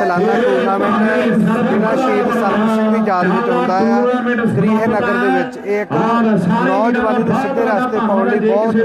ਸਾਲਾਨਾ ਟੂਰਨਾਮੈਂਟ ਜਿਹੜਾ ਸ਼ਹੀਦ ਸਰਬਜੀਤ ਸਿੰਘ ਦੀ ਯਾਦ ਵਿੱਚ ਹੁੰਦਾ ਆ ਗ੍ਰੀਹੇ ਨਗਰ ਦੇ ਵਿੱਚ ਇਹ ਇੱਕ ਨੌਜਵਾਨੀ ਦੇ ਸਿੱਧੇ ਰਸਤੇ ਪਾਉਣ ਲਈ ਬਹੁਤ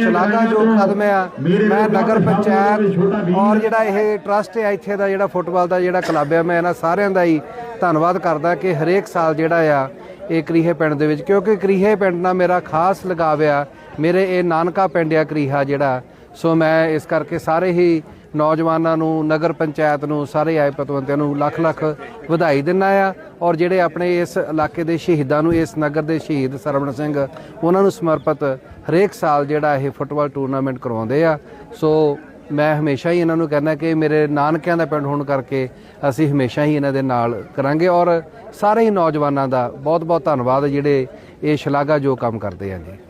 ਸ਼ਲਾਘਾਯੋਗ ਕਦਮ ਆ ਮੈਂ ਨਗਰ ਪੰਚਾਇਤ ਔਰ ਜਿਹੜਾ ਇਹ ਟਰਸਟ ਹੈ, ਇੱਥੇ ਦਾ ਜਿਹੜਾ ਫੁੱਟਬਾਲ ਦਾ ਜਿਹੜਾ ਕਲੱਬ ਆ ਮੈਂ ਇਹਨਾਂ ਸਾਰਿਆਂ ਦਾ ਹੀ ਧੰਨਵਾਦ ਕਰਦਾ ਕਿ ਹਰੇਕ ਸਾਲ ਜਿਹੜਾ ਆ, ਇਹ ਕਰੀਹੇ ਪਿੰਡ ਦੇ ਵਿੱਚ, ਕਿਉਂਕਿ ਕਰੀਹੇ ਪਿੰਡ ਨਾਲ ਮੇਰਾ ਖਾਸ ਲਗਾਵ ਆ। ਮੇਰੇ ਇਹ ਨਾਨਕਾ ਪਿੰਡ ਆ ਕਰੀਹਾ ਜਿਹੜਾ, ਸੋ ਮੈਂ ਇਸ ਕਰਕੇ ਸਾਰੇ ਹੀ ਨੌਜਵਾਨਾਂ ਨੂੰ, ਨਗਰ ਪੰਚਾਇਤ ਨੂੰ, ਸਾਰੇ ਆਏ ਪਤਵੰਤਿਆਂ ਨੂੰ ਲੱਖ ਲੱਖ ਵਧਾਈ ਦਿੰਦਾ ਆ। ਔਰ ਜਿਹੜੇ ਆਪਣੇ ਇਸ ਇਲਾਕੇ ਦੇ ਸ਼ਹੀਦਾਂ ਨੂੰ, ਇਸ ਨਗਰ ਦੇ ਸ਼ਹੀਦ ਸਰਵਣ ਸਿੰਘ, ਉਹਨਾਂ ਨੂੰ ਸਮਰਪਿਤ ਹਰੇਕ ਸਾਲ ਜਿਹੜਾ ਇਹ ਫੁੱਟਬਾਲ ਟੂਰਨਾਮੈਂਟ ਕਰਵਾਉਂਦੇ ਆ। ਸੋ ਮੈਂ ਹਮੇਸ਼ਾ ਹੀ ਇਹਨਾਂ ਨੂੰ ਕਹਿੰਦਾ ਕਿ ਮੇਰੇ ਨਾਨਕਿਆਂ ਦਾ ਪਿੰਡ ਹੋਣ ਕਰਕੇ ਅਸੀਂ ਹਮੇਸ਼ਾ ਹੀ ਇਹਨਾਂ ਦੇ ਨਾਲ ਕਰਾਂਗੇ। ਔਰ ਸਾਰੇ ਹੀ ਨੌਜਵਾਨਾਂ ਦਾ ਬਹੁਤ ਬਹੁਤ ਧੰਨਵਾਦ ਜਿਹੜੇ ਇਹ ਸ਼ਲਾਘਾਯੋਗ ਕੰਮ ਕਰਦੇ ਆ ਜੀ।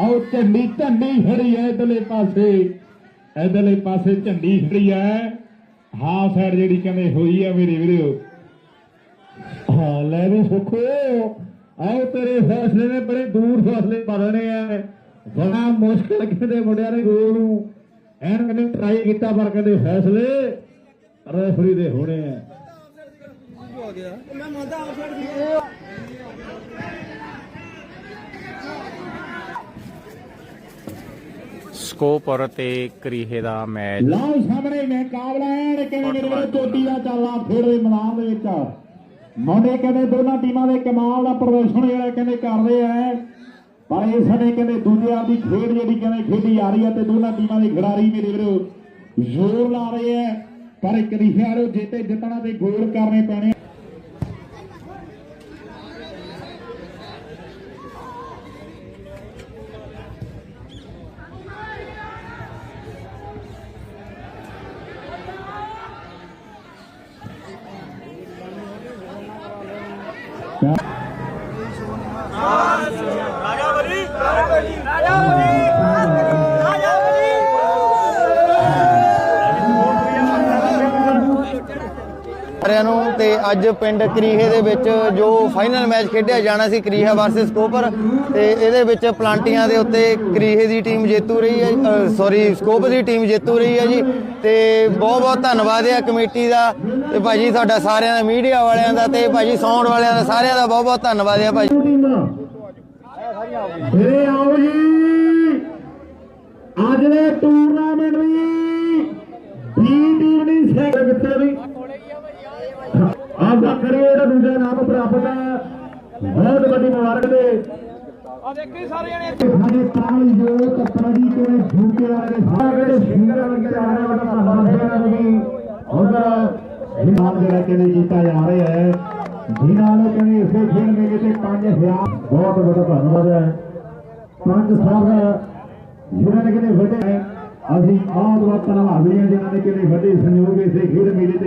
ਆਓ ਝੰਡੀ ਝੰਡੀ ਖੜੀ ਹੈ ਇਧਰਲੇ ਪਾਸੇ। ਇਧਰਲੇ ਪਾਸੇ ਝੰਡੀ ਖੜੀ ਹੈ ਹਾਫ ਸਾਈਡ ਜਿਹੜੀ ਕਹਿੰਦੇ ਹੋਈ ਆ ਮੇਰੇ ਵੀਰੋ। ਹਾਂ ਲੈ ਵੀ ਸੁਖੋ। ਆਓ ਤੇਰੇ ਫੈਸਲੇ ਨੇ ਬੜੇ ਦੂਰ ਫੈਸਲੇ ਪੜਨੇ ਆ ਬੜਾ ਮੁਸ਼ਕਲ ਕਹਿੰਦੇ ਮੁੰਡਿਆਂ ਨੇ ਗੋਲ ਨੂੰ। ਐਨ ਕਹਿੰਦੇ ਟਰਾਈ ਕੀਤਾ ਪਰ ਕਹਿੰਦੇ ਫੈਸਲੇ ਰੈਫਰੀ ਦੇ ਹੋਣੇ ਆ ਸਕੋਪਰ ਤੇ ਕਰੀਹੇ ਦਾ ਮੈਚ। ਲਓ ਸਾਹਮਣੇ ਮੁਕਾਬਲਾ ਐਨ ਕਿਵੇਂ ਮੇਰੇ ਕੋਲ ਚੋਟੀ ਦਾ ਚਾਲਾ ਫੇਰ ਮੈਦਾਨ ਦੇ ਵਿੱਚ। ਮੁੰਡੇ ਕਹਿੰਦੇ ਦੋਨਾਂ ਟੀਮਾਂ ਦੇ ਕਮਾਲ ਦਾ ਪ੍ਰਦਰਸ਼ਨ ਜਿਹੜਾ ਕਹਿੰਦੇ ਕਰ ਰਹੇ ਆ। ਪਰ ਇਸ ਸਮੇਂ ਕਹਿੰਦੇ ਦੂਜਿਆਂ ਦੀ ਖੇਡ ਜਿਹੜੀ ਕਹਿੰਦੇ ਖੇਡੀ ਆ ਰਹੀ ਹੈ ਤੇ ਦੋਨਾਂ ਟੀਮਾਂ ਦੇ ਖਿਡਾਰੀ ਮੇਰੇ ਵੀਰੋ ਜ਼ੋਰ ਲਾ ਰਹੇ ਆ। ਪਰ ਕਰੀਹੇ ਵਾਲੋ ਜਿੱਤੇ ਜਿੱਤਣਾ ਤੇ ਗੋਲ ਕਰਨੇ ਪੈਣੇ ਰਾਜਾ ਬਲੀ ਰਾਜਾ ਬਲੀ ਰਾਜਾ ਬਲੀ। ਸਾਰਿਆਂ ਨੂੰ ਤੇ ਅੱਜ ਪਿੰਡ ਕਰੀਹੇ ਦੇ ਵਿੱਚ ਜੋ ਫਾਈਨਲ ਮੈਚ ਖੇਡਿਆ ਜਾਣਾ ਸੀ ਕਰੀਹਾ ਵਰਸਸ ਕੋਪਰ, ਤੇ ਇਹਦੇ ਵਿੱਚ ਪਲਾਂਟੀਆਂ ਦੇ ਉੱਤੇ ਕਰੀਹੇ ਦੀ ਟੀਮ ਜੇਤੂ ਰਹੀ ਹੈ ਸੌਰੀ ਸਕੋਪ ਦੀ ਟੀਮ ਜੇਤੂ ਰਹੀ ਹੈ ਜੀ, ਤੇ ਬਹੁਤ ਬਹੁਤ ਧੰਨਵਾਦ ਹੈ ਕਮੇਟੀ ਦਾ, ਤੇ ਭਾਜੀ ਤੁਹਾਡਾ ਸਾਰਿਆਂ ਦਾ ਮੀਡੀਆ ਵਾਲਿਆਂ ਦਾ, ਤੇ ਭਾਜੀ ਸਾਊਂਡ ਵਾਲਿਆਂ ਦਾ, ਸਾਰਿਆਂ ਦਾ ਬਹੁਤ ਬਹੁਤ ਧੰਨਵਾਦ ਹੈ ਭਾਜੀ। ਟੀਮਾਂ ਆਓ ਜੀ, ਅੱਜ ਦੇ ਟੂਰਨਾਮੈਂਟ ਆਪ ਦਾ ਕਰੇਡ ਦੂਜਾ ਨਾਮ ਪ੍ਰਾਪਤ ਹੈ। ਬਹੁਤ ਵੱਡੀ ਮੁਬਾਰਕ ਦੇ। ਆ ਦੇਖੀ ਸਾਰੇ ਜਣੇ। ਸਾਡੇ ਤਾਲੀ ਜੋ ਕੱਪੜਾ ਜੀ ਕੋਲੇ ਝੂਕੇ ਵਾਲੇ ਸਾਰੇ ਸਿੰਗਰ ਲੱਗੇ ਆ ਰਹੇ ਵੱਡਾ ਧੰਨਵਾਦ ਹੈ ਜੀ ਉਹਦਾ ਇਨਾਮ ਜਿਹੜਾ ਕਹਿੰਦੇ ਕੀਤਾ ਜਾ ਰਿਹਾ ਹੈ। ਜਿਨ੍ਹਾਂ ਨੂੰ ਕਹਿੰਦੇ ਇਸੇ ਖੇਡ ਦੇ ਵਿੱਚ 5000 ਬਹੁਤ ਵੱਡਾ ਧੰਨਵਾਦ ਹੈ। ਪੰਜ ਸਾਹਿਬ ਜਿਨ੍ਹਾਂ ਨੇ ਕਹਿੰਦੇ ਵੱਡੇ ਅਸੀਂ ਆਹ ਦੁਆ ਧੰਨਵਾਦ ਜਿਨ੍ਹਾਂ ਨੇ ਕਹਿੰਦੇ ਵੱਡੇ ਸਹਿਯੋਗ ਇਸੇ ਖੇਡ ਮੇਲੇ